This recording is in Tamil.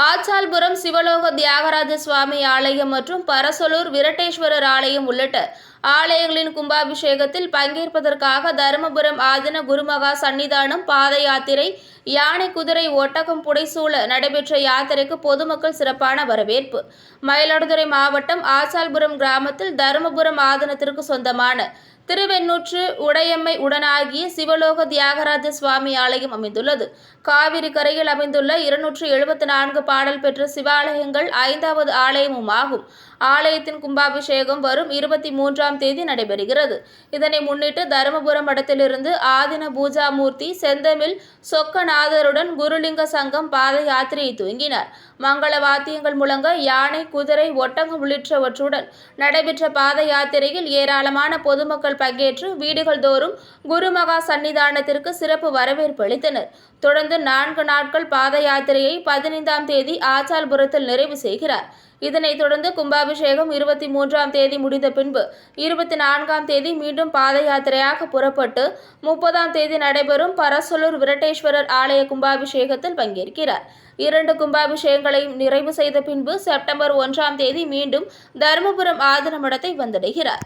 ஆச்சால்புரம் சிவலோக தியாகராஜ சுவாமி ஆலயம் மற்றும் பரசலூர் விரட்டேஸ்வரர் ஆலயம் உள்ளிட்ட ஆலயங்களின் கும்பாபிஷேகத்தில் பங்கேற்பதற்காக தருமபுரம் ஆதின குருமகா சன்னிதானம் பாத யாத்திரை யானை குதிரை ஒட்டகம் புடைசூழ நடைபெற்ற யாத்திரைக்கு பொதுமக்கள் சிறப்பான வரவேற்பு. மயிலாடுதுறை மாவட்டம் ஆச்சால்புரம் கிராமத்தில் தருமபுரம் ஆதனத்திற்கு சொந்தமான திருவெண்ணூற்று உடையம்மை உடனாகிய சிவலோக தியாகராஜ சுவாமி ஆலயம் அமைந்துள்ளது. காவிரி கரையில் அமைந்துள்ள இருநூற்று எழுபத்தி நான்கு பாடல் பெற்ற சிவாலயங்கள் ஐந்தாவது ஆலயமும் ஆகும். ஆலயத்தின் கும்பாபிஷேகம் வரும் இருபத்தி மூன்றாம் தேதி நடைபெறுகிறது. இதனை முன்னிட்டு தருமபுரம் மடத்திலிருந்து ஆதின பூஜாமூர்த்தி செந்தமிழ் சொக்கநாதருடன் குருலிங்க சங்கம் பாத யாத்திரையை துவங்கினார். மங்கள வாத்தியங்கள் முழங்க யானை குதிரை ஒட்டகம் உள்ளிட்டவற்றுடன் நடைபெற்ற பாத யாத்திரையில் ஏராளமான பொதுமக்கள் பங்கேற்று வீடுகள் தோறும் குருமகா சன்னிதானத்திற்கு சிறப்பு வரவேற்பு அளித்தனர். தொடர்ந்து நான்கு நாட்கள் பாத யாத்திரையை பதினைந்தாம் தேதி ஆச்சால்புரத்தில் நிறைவு செய்கிறார். இதனைத் தொடர்ந்து கும்பாபிஷேகம் இருபத்தி மூன்றாம் தேதி முடிந்த பின்பு இருபத்தி நான்காம் தேதி மீண்டும் பாத யாத்திரையாக புறப்பட்டு முப்பதாம் தேதி நடைபெறும் பரசலூர் விரட்டேஸ்வரர் ஆலய கும்பாபிஷேகத்தில் பங்கேற்கிறார். இரண்டு கும்பாபிஷேகங்களையும் நிறைவு செய்த பின்பு செப்டம்பர் ஒன்றாம் தேதி மீண்டும் தருமபுரம் ஆதன மடத்தை வந்தடைகிறார்.